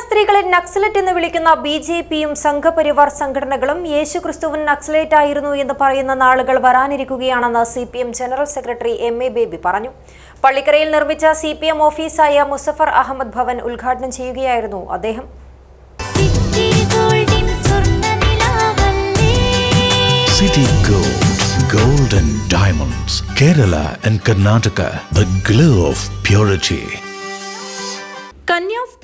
കന്യാസ്ത്രീകളെ നക്സലറ്റ് എന്ന് വിളിക്കുന്ന B J പിയും സംഘപരിവാർ സംഘടനകളും യേശുക്രിസ്തുവിൻ നക്സലേറ്റ് ആയിരുന്നു എന്ന് പറയുന്ന നാളുകൾ വരാനിരിക്കുകയാണെന്ന് C P M general secretary M A Baby പറഞ്ഞു. പള്ളിക്കരയിൽ നിർമ്മിച്ച സി പി എം ഓഫീസായ മുസഫർ അഹമ്മദ് ഭവൻ ഉദ്ഘാടനം ചെയ്യുകയായിരുന്നു അദ്ദേഹം. City Gold, Gold and Diamonds, Kerala and Karnataka, the glow of purity.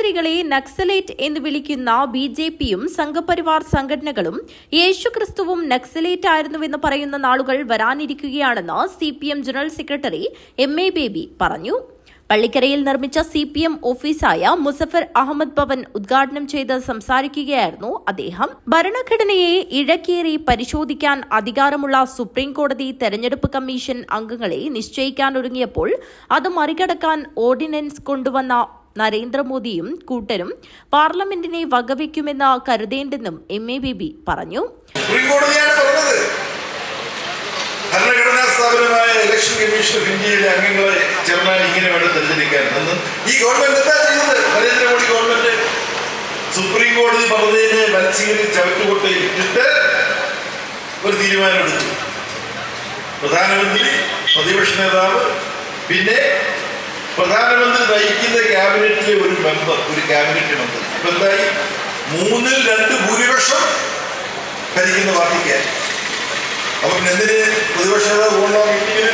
കന്യാസ്ത്രീകളെ Naxalite എന്ന് വിളിക്കുന്ന ബി ജെ പിയും സംഘപരിവാർ സംഘടനകളും യേശുക്രിസ്തുവും നക്സലേറ്റ് ആയിരുന്നുവെന്ന് പറയുന്ന നാളുകൾ വരാനിരിക്കുകയാണെന്ന് C P M general secretary M A Baby പറഞ്ഞു. പള്ളിക്കരയിൽ നിർമ്മിച്ച സി പി എം ഓഫീസായ മുസഫർ അഹമ്മദ് ഭവൻ ഉദ്ഘാടനം ചെയ്ത് സംസാരിക്കുകയായിരുന്നു അദ്ദേഹം. ഭരണഘടനയെ ഇഴക്കേറി പരിശോധിക്കാൻ അധികാരമുള്ള സുപ്രീം കോടതി തെരഞ്ഞെടുപ്പ് കമ്മീഷൻ അംഗങ്ങളെ നിശ്ചയിക്കാനൊരുങ്ങിയപ്പോൾ അത് മറികടക്കാൻ ഓർഡിനൻസ് കൊണ്ടുവന്ന നരേന്ദ്രമോദിയും കൂട്ടരും പാർലമെന്റിനെ വകവയ്ക്കുമെന്ന് കരുതേണ്ടെന്നും എം എ ബി പറഞ്ഞു. അംഗങ്ങളെ ഈ ഗവൺമെന്റ് ഗവൺമെന്റ് സുപ്രീം കോടതി പറഞ്ഞതിനെ മനസ്സിൽ ചവിട്ടുകൊട്ട് ഇട്ടിട്ട് ഒരു തീരുമാനമെടുത്തു. പ്രധാനമന്ത്രി പ്രതിപക്ഷ നേതാവ് പിന്നെ പ്രധാനമന്ത്രി നയിക്കുന്ന ക്യാബിനറ്റിലെ ഒരു മെമ്പർ ഒരു ക്യാബിനറ്റ് മെമ്പർ. ഇപ്പൊ എന്തായി? മൂന്നിൽ രണ്ട് ഭൂരിപക്ഷം ഭരിക്കുന്ന പാർട്ടിക്കായി അപ്പൊ എന്തിന് പ്രതിപക്ഷ മീറ്റിങ്ങിന്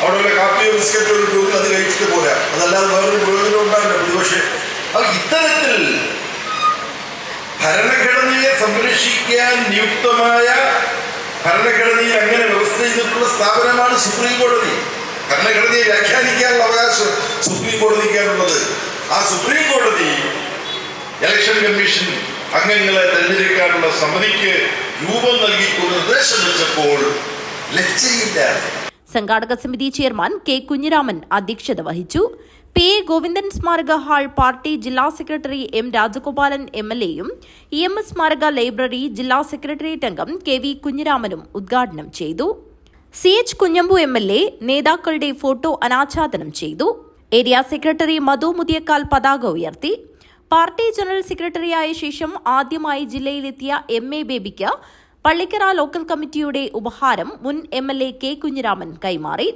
അവിടെ വല്ല കാപ്പിയോ ബിസ്ക്കറ്റോ ഒരു ടൂക്കിൽ അത് കഴിച്ചിട്ട് പോരാ. അതല്ലാതെ വേറൊരു പ്രയോജനം ഉണ്ടാവില്ല പ്രതിപക്ഷ. അപ്പൊ ഇത്തരത്തിൽ ഭരണഘടനയെ സംരക്ഷിക്കാൻ നിയുക്തമായ ഭരണഘടനയിൽ അങ്ങനെ വ്യവസ്ഥ ചെയ്തിട്ടുള്ള സ്ഥാപനമാണ് സുപ്രീം കോടതി. ഭരണഘടനയെ വ്യാഖ്യാനിക്കാനുള്ള അവകാശം സുപ്രീം കോടതിക്കാണുള്ളത് ആ സുപ്രീം കോടതി ഇലക്ഷൻ കമ്മീഷൻ അംഗങ്ങളെ തെരഞ്ഞെടുക്കാനുള്ള സമിതിക്ക് രൂപം നൽകി നിർദ്ദേശം വെച്ചപ്പോൾ ലജ്ജയില്ലാതെ സംഘാടക സമിതി ചെയർമാൻ കെ കുഞ്ഞിരാമൻ അധ്യക്ഷത വഹിച്ചു. പി ഗോവിന്ദൻ സ്മാരക ഹാൾ പാർട്ടി ജില്ലാ secretary M Rajagopalan M L എയും ഇ എം എസ് സ്മാരക ലൈബ്രറി ജില്ലാ സെക്രട്ടേറിയറ്റ് അംഗം കെ വി കുഞ്ഞിരാമനും ഉദ്ഘാടനം ചെയ്തു. C H Kunhambu M L A നേതാക്കളുടെ ഫോട്ടോ അനാച്ഛാദനം ചെയ്തു. ഏരിയ സെക്രട്ടറി മധു മുതിയക്കാൽ പതാക ഉയർത്തി. പാർട്ടി ജനറൽ സെക്രട്ടറിയായ ശേഷം ആദ്യമായി ജില്ലയിലെത്തിയ എം എ ബേബിക്ക് പള്ളിക്കര ലോക്കൽ കമ്മിറ്റിയുടെ ഉപഹാരം മുൻ M L A K Kunhiraman കൈമാറി.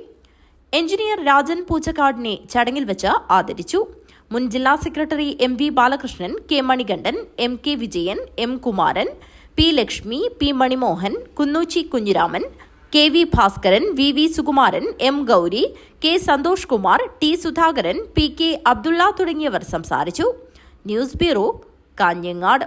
എഞ്ചിനീയർ രാജൻ പൂച്ചക്കാടിനെ ചടങ്ങിൽ വെച്ച് ആദരിച്ചു. മുൻ ജില്ലാ secretary M V Balakrishnan K Manikandan M K Vijayan M Kumaran P Lakshmi P Manimohan Kunnuchi Kunhiraman K V Bhaskaran V V Sukumaran M Gauri K Santhosh Kumar T Sudhakaran P K Abdullah തുടങ്ങിയവർ സംസാരിച്ചു. News bureau Kanhangad.